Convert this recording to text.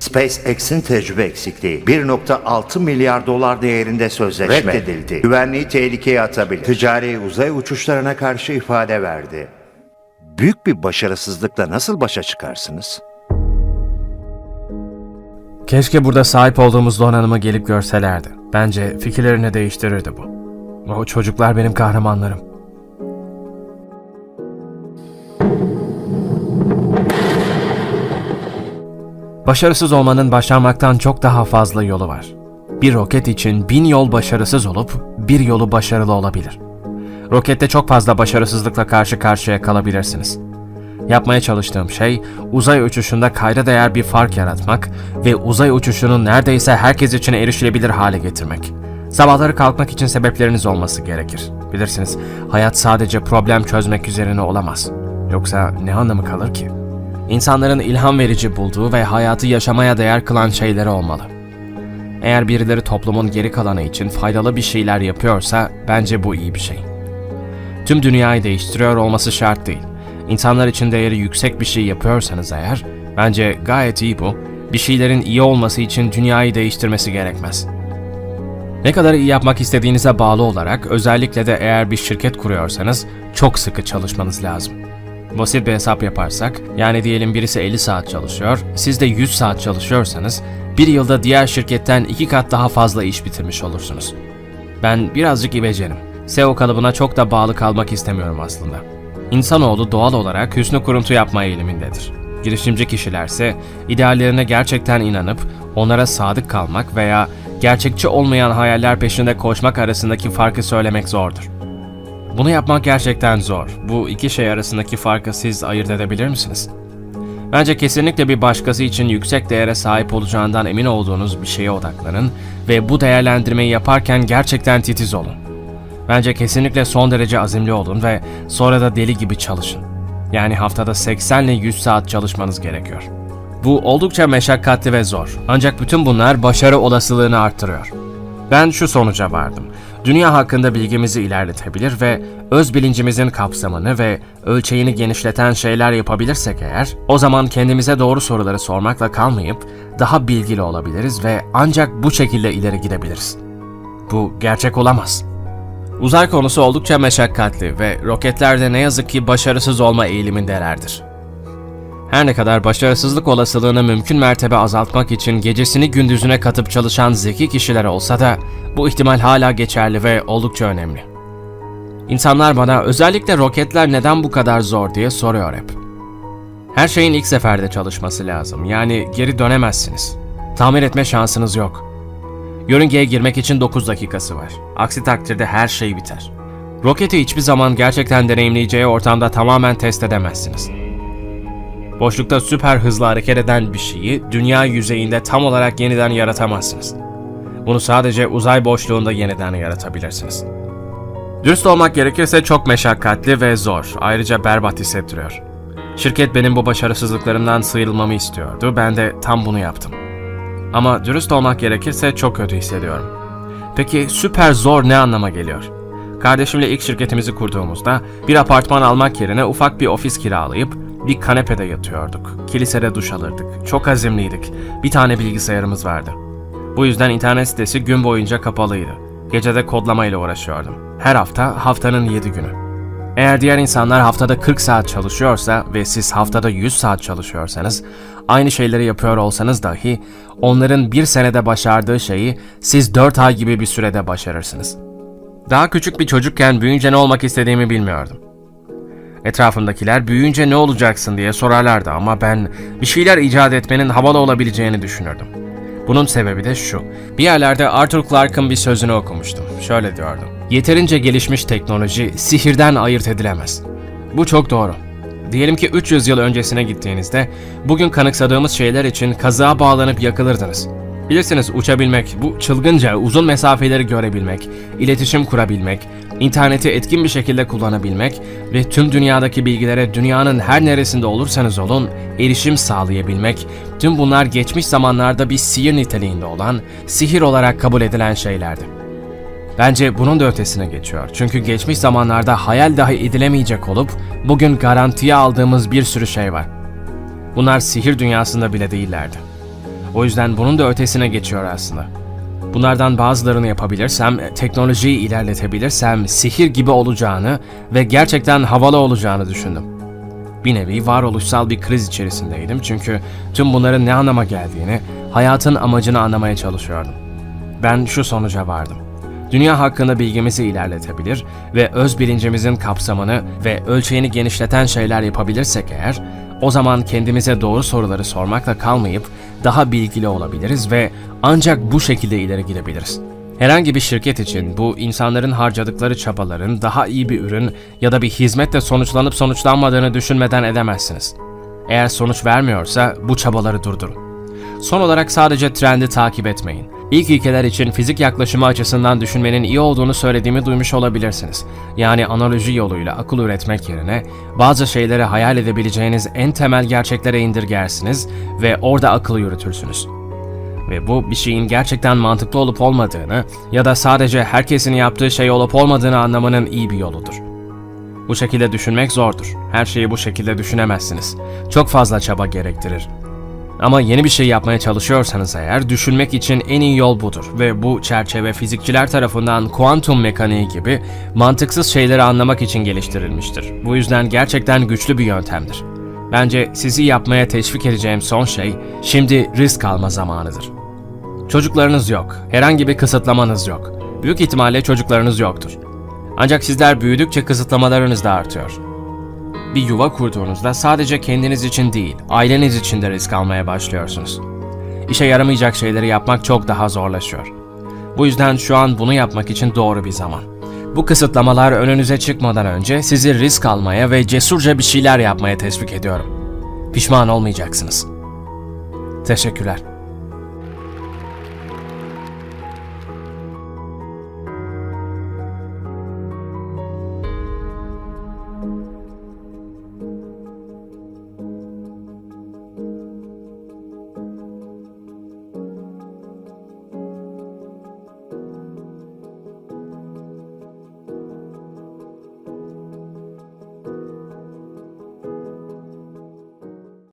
SpaceX'in tecrübe eksikliği 1.6 milyar dolar değerinde sözleşme reddedildi. Güvenliği tehlikeye atabilir. Ticari uzay uçuşlarına karşı ifade verdi. Büyük bir başarısızlıkla nasıl başa çıkarsınız? Keşke burada sahip olduğumuz donanımı gelip görselerdi. Bence fikirlerini değiştirirdi bu. O çocuklar benim kahramanlarım. Başarısız olmanın başarmaktan çok daha fazla yolu var. Bir roket için bin yol başarısız olup bir yolu başarılı olabilir. Rokette çok fazla başarısızlıkla karşı karşıya kalabilirsiniz. Yapmaya çalıştığım şey uzay uçuşunda kayda değer bir fark yaratmak ve uzay uçuşunu neredeyse herkes için erişilebilir hale getirmek. Sabahları kalkmak için sebepleriniz olması gerekir. Bilirsiniz, hayat sadece problem çözmek üzerine olamaz. Yoksa ne anlamı kalır ki? İnsanların ilham verici bulduğu ve hayatı yaşamaya değer kılan şeyleri olmalı. Eğer birileri toplumun geri kalanı için faydalı bir şeyler yapıyorsa bence bu iyi bir şey. Tüm dünyayı değiştiriyor olması şart değil. İnsanlar için değeri yüksek bir şey yapıyorsanız eğer, bence gayet iyi bu. Bir şeylerin iyi olması için dünyayı değiştirmesi gerekmez. Ne kadar iyi yapmak istediğinize bağlı olarak özellikle de eğer bir şirket kuruyorsanız çok sıkı çalışmanız lazım. Basit bir hesap yaparsak, yani diyelim birisi 50 saat çalışıyor, siz de 100 saat çalışıyorsanız, bir yılda diğer şirketten iki kat daha fazla iş bitirmiş olursunuz. Ben birazcık ibecenim. SEO kalıbına çok da bağlı kalmak istemiyorum aslında. İnsanoğlu doğal olarak hüsnü kuruntu yapma eğilimindedir. Girişimci kişilerse ideallerine gerçekten inanıp onlara sadık kalmak veya gerçekçi olmayan hayaller peşinde koşmak arasındaki farkı söylemek zordur. Bunu yapmak gerçekten zor. Bu iki şey arasındaki farkı siz ayırt edebilir misiniz? Bence kesinlikle bir başkası için yüksek değere sahip olacağından emin olduğunuz bir şeye odaklanın ve bu değerlendirmeyi yaparken gerçekten titiz olun. Bence kesinlikle son derece azimli olun ve sonra da deli gibi çalışın. Yani haftada 80 ile 100 saat çalışmanız gerekiyor. Bu oldukça meşakkatli ve zor. Ancak bütün bunlar başarı olasılığını arttırıyor. Ben şu sonuca vardım. Dünya hakkında bilgimizi ilerletebilir ve öz bilincimizin kapsamını ve ölçeğini genişleten şeyler yapabilirsek eğer, o zaman kendimize doğru soruları sormakla kalmayıp daha bilgili olabiliriz ve ancak bu şekilde ileri gidebiliriz. Bu gerçek olamaz. Uzay konusu oldukça meşakkatli ve roketlerde ne yazık ki başarısız olma eğilimindelerdir. Her ne kadar başarısızlık olasılığını mümkün mertebe azaltmak için gecesini gündüzüne katıp çalışan zeki kişiler olsa da bu ihtimal hala geçerli ve oldukça önemli. İnsanlar bana özellikle roketler neden bu kadar zor diye soruyor hep. Her şeyin ilk seferde çalışması lazım. Yani geri dönemezsiniz. Tamir etme şansınız yok. Yörüngeye girmek için 9 dakikası var. Aksi takdirde her şey biter. Roketi hiçbir zaman gerçekten deneyimleyeceği ortamda tamamen test edemezsiniz. Boşlukta süper hızlı hareket eden bir şeyi dünya yüzeyinde tam olarak yeniden yaratamazsınız. Bunu sadece uzay boşluğunda yeniden yaratabilirsiniz. Dürüst olmak gerekirse çok meşakkatli ve zor. Ayrıca berbat hissettiriyor. Şirket benim bu başarısızlıklarımdan sıyrılmamı istiyordu. Ben de tam bunu yaptım. Ama dürüst olmak gerekirse çok kötü hissediyorum. Peki süper zor ne anlama geliyor? Kardeşimle ilk şirketimizi kurduğumuzda bir apartman almak yerine ufak bir ofis kiralayıp bir kanepede yatıyorduk. Kilisede duş alırdık. Çok azimliydik. Bir tane bilgisayarımız vardı. Bu yüzden internet sitesi gün boyunca kapalıydı. Gecede kodlamayla uğraşıyordum. Her hafta haftanın 7 günü. Eğer diğer insanlar haftada 40 saat çalışıyorsa ve siz haftada 100 saat çalışıyorsanız, aynı şeyleri yapıyor olsanız dahi onların bir senede başardığı şeyi siz 4 ay gibi bir sürede başarırsınız. Daha küçük bir çocukken büyüyünce ne olmak istediğimi bilmiyordum. Etrafımdakiler büyüyünce ne olacaksın diye sorarlardı ama ben bir şeyler icat etmenin havalı olabileceğini düşünürdüm. Bunun sebebi de şu. Bir yerlerde Arthur Clarke'ın bir sözünü okumuştum. Şöyle diyordu. Yeterince gelişmiş teknoloji sihirden ayırt edilemez. Bu çok doğru. Diyelim ki 300 yıl öncesine gittiğinizde bugün kanıksadığımız şeyler için kazığa bağlanıp yakılırdınız. Bilirsiniz uçabilmek, bu çılgınca uzun mesafeleri görebilmek, iletişim kurabilmek, interneti etkin bir şekilde kullanabilmek ve tüm dünyadaki bilgilere dünyanın her neresinde olursanız olun erişim sağlayabilmek, tüm bunlar geçmiş zamanlarda bir sihir niteliğinde olan, sihir olarak kabul edilen şeylerdi. Bence bunun da ötesine geçiyor. Çünkü geçmiş zamanlarda hayal dahi edilemeyecek olup bugün garantiye aldığımız bir sürü şey var. Bunlar sihir dünyasında bile değillerdi. O yüzden bunun da ötesine geçiyor aslında. Bunlardan bazılarını yapabilirsem, teknolojiyi ilerletebilirsem sihir gibi olacağını ve gerçekten havalı olacağını düşündüm. Bir nevi varoluşsal bir kriz içerisindeydim çünkü tüm bunların ne anlama geldiğini, hayatın amacını anlamaya çalışıyordum. Ben şu sonuca vardım. Dünya hakkında bilgimizi ilerletebilir ve öz bilincimizin kapsamını ve ölçeğini genişleten şeyler yapabilirsek eğer, o zaman kendimize doğru soruları sormakla kalmayıp daha bilgili olabiliriz ve ancak bu şekilde ileri gidebiliriz. Herhangi bir şirket için bu insanların harcadıkları çabaların daha iyi bir ürün ya da bir hizmetle sonuçlanıp sonuçlanmadığını düşünmeden edemezsiniz. Eğer sonuç vermiyorsa bu çabaları durdurun. Son olarak sadece trendi takip etmeyin. İlk ilkeler için fizik yaklaşımı açısından düşünmenin iyi olduğunu söylediğimi duymuş olabilirsiniz. Yani analoji yoluyla akıl üretmek yerine bazı şeyleri hayal edebileceğiniz en temel gerçeklere indirgersiniz ve orada akıl yürütürsünüz. Ve bu bir şeyin gerçekten mantıklı olup olmadığını ya da sadece herkesin yaptığı şey olup olmadığını anlamanın iyi bir yoludur. Bu şekilde düşünmek zordur. Her şeyi bu şekilde düşünemezsiniz. Çok fazla çaba gerektirir. Ama yeni bir şey yapmaya çalışıyorsanız eğer düşünmek için en iyi yol budur ve bu çerçeve fizikçiler tarafından kuantum mekaniği gibi mantıksız şeyleri anlamak için geliştirilmiştir. Bu yüzden gerçekten güçlü bir yöntemdir. Bence sizi yapmaya teşvik edeceğim son şey şimdi risk alma zamanıdır. Çocuklarınız yok, herhangi bir kısıtlamanız yok. Büyük ihtimalle çocuklarınız yoktur. Ancak sizler büyüdükçe kısıtlamalarınız da artıyor. Bir yuva kurduğunuzda sadece kendiniz için değil, aileniz için de risk almaya başlıyorsunuz. İşe yaramayacak şeyleri yapmak çok daha zorlaşıyor. Bu yüzden şu an bunu yapmak için doğru bir zaman. Bu kısıtlamalar önünüze çıkmadan önce sizi risk almaya ve cesurca bir şeyler yapmaya teşvik ediyorum. Pişman olmayacaksınız. Teşekkürler.